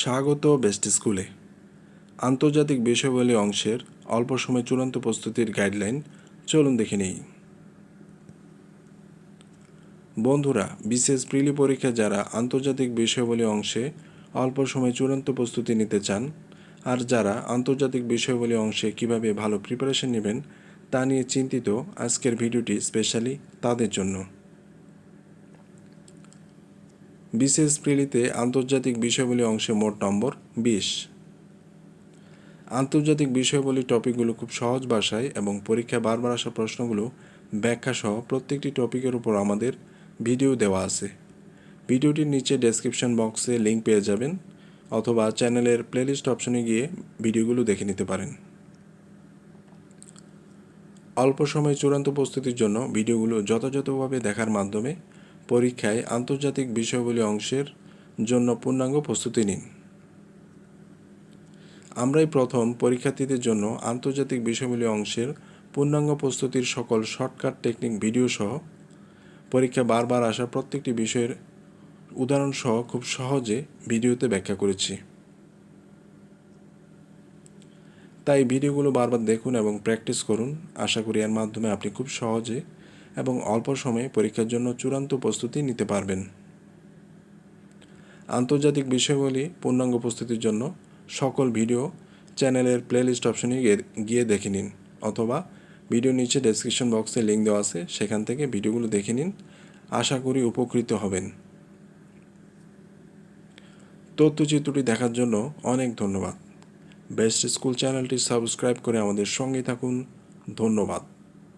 স্বাগত বেস্ট স্কুলে। আন্তর্জাতিক বিষয়াবলী অংশের অল্প সময় চূড়ান্ত প্রস্তুতির গাইডলাইন চলুন দেখে নেই। বন্ধুরা, বিশেষ প্রিলি পরীক্ষা যারা আন্তর্জাতিক বিষয়াবলী অংশে অল্প সময় চূড়ান্ত প্রস্তুতি নিতে চান আর যারা আন্তর্জাতিক বিষয়াবলী অংশে কীভাবে ভালো প্রিপারেশন নেবেন তা নিয়ে চিন্তিত আজকের ভিডিওটি স্পেশালি তাদের জন্য। বিশেষ প্রিলিতে আন্তর্জাতিক বিষয়াবলী অংশে মোট নম্বর বিশ। আন্তর্জাতিক বিষয়াবলী টপিকগুলো খুব সহজ ভাষায় এবং পরীক্ষায় বারবার আসা প্রশ্নগুলো ব্যাখ্যা সহ প্রত্যেকটি টপিকের উপর আমাদের ভিডিও দেওয়া আছে। ভিডিওটির নিচে ডেসক্রিপশন বক্সে লিঙ্ক পেয়ে যাবেন অথবা চ্যানেলের প্লেলিস্ট অপশনে গিয়ে ভিডিওগুলো দেখে নিতে পারেন। অল্প সময়ে চূড়ান্ত প্রস্তুতির জন্য ভিডিওগুলো যথাযথভাবে দেখার মাধ্যমে পরীক্ষায় আন্তর্জাতিক বিষয়গুলি অংশের জন্য পূর্ণাঙ্গ প্রস্তুতি নিন। আমরাই প্রথম পরীক্ষার্থীদের জন্য আন্তর্জাতিক বিষয়গুলি অংশের পূর্ণাঙ্গ প্রস্তুতির সকল শর্টকাট টেকনিক ভিডিও সহ পরীক্ষা বারবার আসা প্রত্যেকটি বিষয়ের উদাহরণ সহ খুব সহজে ভিডিওতে ব্যাখ্যা করেছি। তাই ভিডিওগুলো বারবার দেখুন এবং প্র্যাকটিস করুন। আশা করি এর মাধ্যমে আপনি খুব সহজে এবং অল্প সময়ে পরীক্ষার জন্য চূড়ান্ত প্রস্তুতি নিতে পারবেন। আন্তর্জাতিক বিষয়গুলি পূর্ণাঙ্গ প্রস্তুতির জন্য সকল ভিডিও চ্যানেলের প্লেলিস্ট অপশনে গিয়ে দেখে নিন অথবা ভিডিও নিচে ডেসক্রিপশন বক্সে লিঙ্ক দেওয়া আছে, সেখান থেকে ভিডিওগুলো দেখে নিন। আশা করি উপকৃত হবেন। তথ্যচিত্রটি দেখার জন্য অনেক ধন্যবাদ। বেস্ট স্কুল চ্যানেলটি সাবস্ক্রাইব করে আমাদের সঙ্গে থাকুন। ধন্যবাদ।